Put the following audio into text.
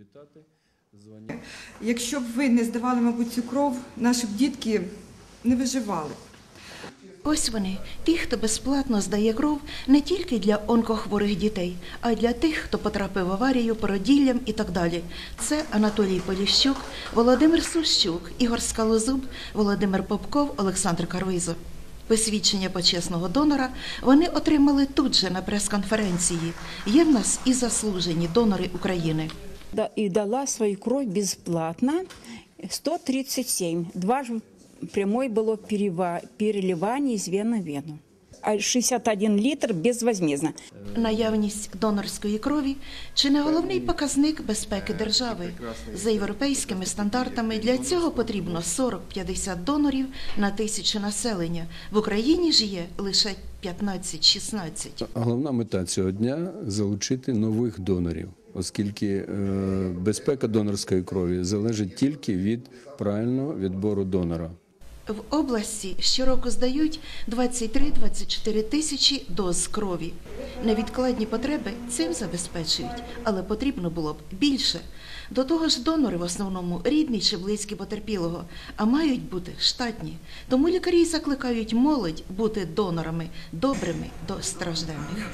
вітати. Дзвоніть. Якщо б ви не здавали, мабуть, цю кров, наші б дітки не виживали. Ось вони, ті, хто безплатно здає кров не тільки для онкохворих дітей, а й для тих, хто потрапив в аварію, породіллям і так далі. Це Анатолій Поліщук, Володимир Сущук, Ігор Скалозуб, Володимир Попков, Олександр Карвизо. Посвідчення почесного донора вони отримали тут же на прес-конференції. Є в нас і заслужені донори України. Да, и дала свою кровь бесплатно. 137. Два ж прямой было переливание из вены в вену. А 61 литр безвозмездно. Наявність донорської крові чи не головний показник безпеки держави. За європейськими стандартами для цього потрібно 40-50 донорів на тисячу населення. В Україні ж є лише 15-16. Головна мета цього дня залучити нових донорів, оскільки е, безпека донорської крові залежить тільки від правильного відбору донора. В області щороку здають 23-24 тисячі доз крові. Невідкладні потреби цим забезпечують, але потрібно було б більше. До того ж, донори в основному рідні чи близькі потерпілого, а мають бути штатні. Тому лікарі закликають молодь бути донорами добрими до стражденних.